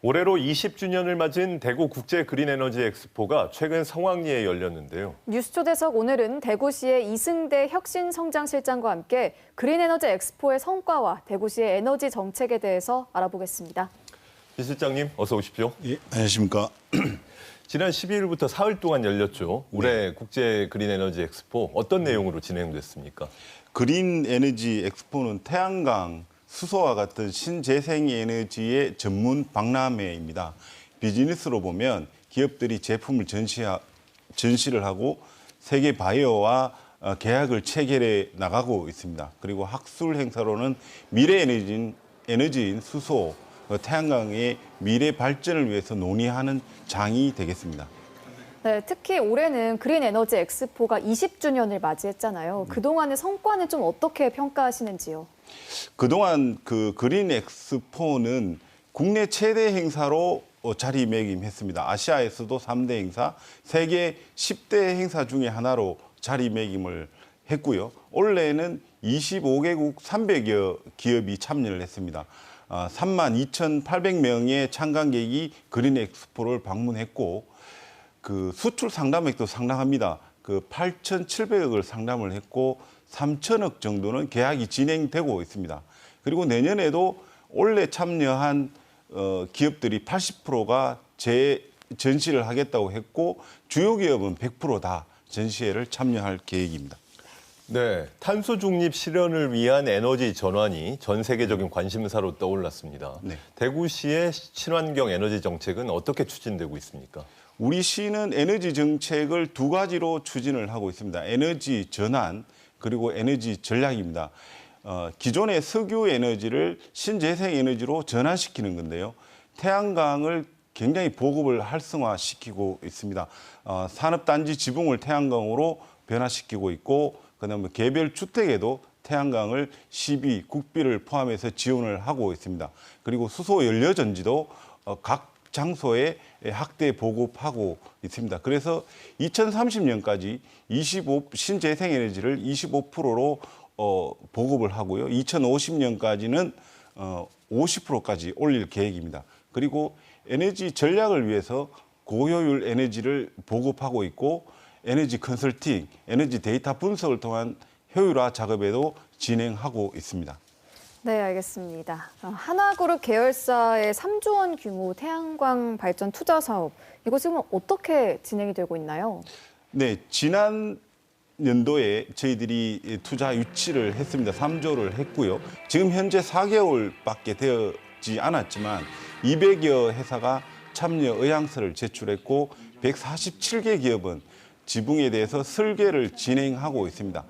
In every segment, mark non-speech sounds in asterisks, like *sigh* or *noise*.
올해로 20주년을 맞은 대구 국제 그린 에너지 엑스포가 최근 성황리에 열렸는데요. 뉴스 초대석 오늘은 대구시의 이승대 혁신성장실장과 함께 그린 에너지 엑스포의 성과와 대구시의 에너지 정책에 대해서 알아보겠습니다. 이 실장님 어서 오십시오. 예, 안녕하십니까. *clears throat* 지난 12일부터 사흘 동안 열렸죠. 올해 국제 그린 에너지 엑스포 어떤 내용으로 진행됐습니까? 그린 에너지 엑스포는 태양광, 수소와 같은 신재생 에너지의 전문 박람회입니다. 비즈니스로 보면 기업들이 제품을 전시하, 전시를 하고 세계 바이오와 어, 계약을 체결해 나가고 있습니다. 그리고 학술 행사로는 미래 에너지인, 에너지인 수소, 어, 태양광의 미래 발전을 위해서 논의하는 장이 되겠습니다. 네, 특히 올해는 그린 에너지 엑스포가 20주년을 맞이했잖아요. 그동안의 성과는 좀 어떻게 평가하시는지요? 그동안 그 그린 엑스포는 국내 최대 행사로 어, 자리매김했습니다. 아시아에서도 3대 행사, 세계 10대 행사 중에 하나로 자리매김을 했고요. 올해는 25개국 300여 기업이 참여를 했습니다. 아, 3만 2,800명의 참관객이 그린 엑스포를 방문했고 그 수출 상담액도 상당합니다. 그 8,700억을 상담을 했고 3천억 정도는 계약이 진행되고 있습니다. 그리고 내년에도 올해 참여한 어, 기업들이 80%가 재 전시를 하겠다고 했고 주요 기업은 100%다 전시회를 참여할 계획입니다. 네, 탄소 중립 실현을 위한 에너지 전환이 전 세계적인 관심사로 떠올랐습니다. 네. 대구시의 친환경 에너지 정책은 어떻게 추진되고 있습니까? 우리 시는 에너지 정책을 두 가지로 추진을 하고 있습니다. 에너지 전환 그리고 에너지 전략입니다. 어, 기존의 석유 에너지를 신재생 에너지로 전환시키는 건데요. 태양광을 굉장히 보급을 활성화시키고 있습니다. 어, 산업단지 지붕을 태양광으로 변화시키고 있고 그다음에 개별 주택에도 태양광을 시비, 국비를 포함해서 지원을 하고 있습니다. 그리고 수소 연료 전지도 어, 각 장소에 확대 보급하고 있습니다. 그래서 2030년까지 25 신재생 에너지를 25%로 어, 보급을 하고요. 2050년까지는 어, 50%까지 올릴 계획입니다. 그리고 에너지 전략을 위해서 고효율 에너지를 보급하고 있고 에너지 컨설팅, 에너지 데이터 분석을 통한 효율화 작업에도 진행하고 있습니다. 네, 알겠습니다. 어, 하나그룹 계열사의 3조 원 규모 태양광 발전 투자 사업, 이거 지금 어떻게 진행이 되고 있나요? 네, 지난 연도에 저희들이 투자 유치를 했습니다. 3조를 했고요. 지금 현재 4개월밖에 되지 않았지만 200여 회사가 참여 의향서를 제출했고 147개 기업은 지붕에 대해서 설계를 진행하고 있습니다.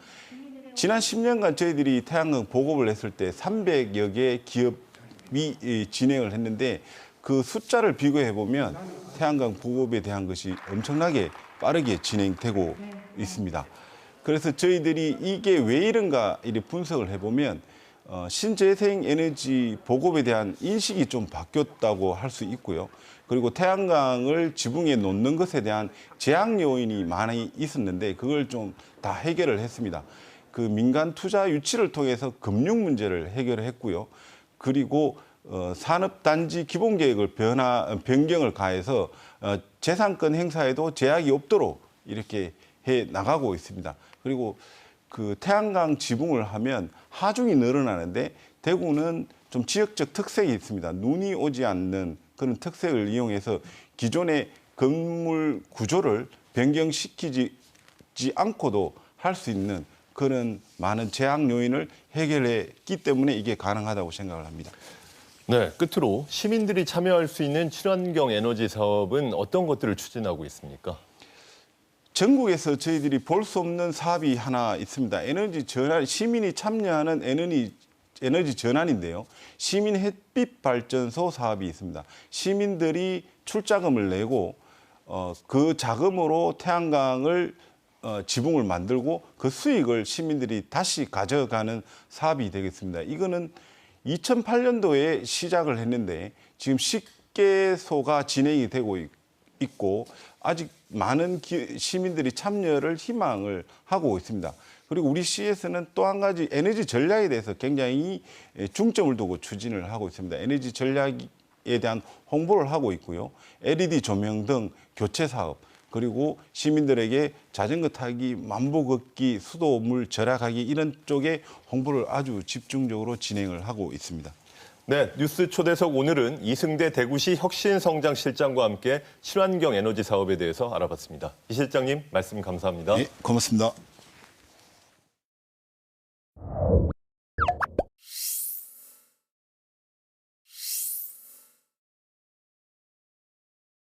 지난 10년간 저희들이 태양광 보급을 했을 때 300여 개 기업이 이, 진행을 했는데 그 숫자를 비교해 보면 태양광 보급에 대한 것이 엄청나게 빠르게 진행되고 있습니다. 그래서 저희들이 이게 왜 이런가 이렇게 분석을 해보면 어, 신재생 에너지 보급에 대한 인식이 좀 바뀌었다고 할 수 있고요. 그리고 태양광을 지붕에 놓는 것에 대한 제약 요인이 많이 있었는데 그걸 좀 다 해결을 했습니다. 그 민간 투자 유치를 통해서 금융 문제를 해결했고요. 그리고 어, 산업단지 기본 계획을 변화 변경을 가해서 어, 재산권 행사에도 제약이 없도록 이렇게 해 나가고 있습니다. 그리고 그 태양광 지붕을 하면 하중이 늘어나는데 대구는 좀 지역적 특색이 있습니다. 눈이 오지 않는 그런 특색을 이용해서 기존의 건물 구조를 변경시키지 않고도 할 수 있는 그런 많은 제약 요인을 해결했기 때문에 이게 가능하다고 생각을 합니다. 네, 끝으로 시민들이 참여할 수 있는 친환경 에너지 사업은 어떤 것들을 추진하고 있습니까? 전국에서 저희들이 볼 수 없는 사업이 하나 있습니다. 에너지 전환, 시민이 참여하는 에너지, 에너지 전환인데요. 시민 햇빛 발전소 사업이 있습니다. 시민들이 출자금을 내고 어, 그 자금으로 태양광을 어, 지붕을 만들고 그 수익을 시민들이 다시 가져가는 사업이 되겠습니다. 이거는 2008년도에 시작을 했는데 지금 10개소가 진행이 되고 있, 있고 아직 많은 기, 시민들이 참여를 희망을 하고 있습니다. 그리고 우리 시에서는 또 한 가지 에너지 전략에 대해서 굉장히 중점을 두고 추진을 하고 있습니다. 에너지 전략 대한 홍보를 하고 있고요. LED 조명 등 교체 사업 그리고 시민들에게 자전거 타기, 만보 걷기, 수도물 절약하기 이런 쪽에 홍보를 아주 집중적으로 진행을 하고 있습니다. 네, 뉴스 초대석 오늘은 이승대 대구시 혁신성장실장과 함께 친환경 에너지 사업에 대해서 알아봤습니다. 이 실장님 말씀 감사합니다. 네, 고맙습니다.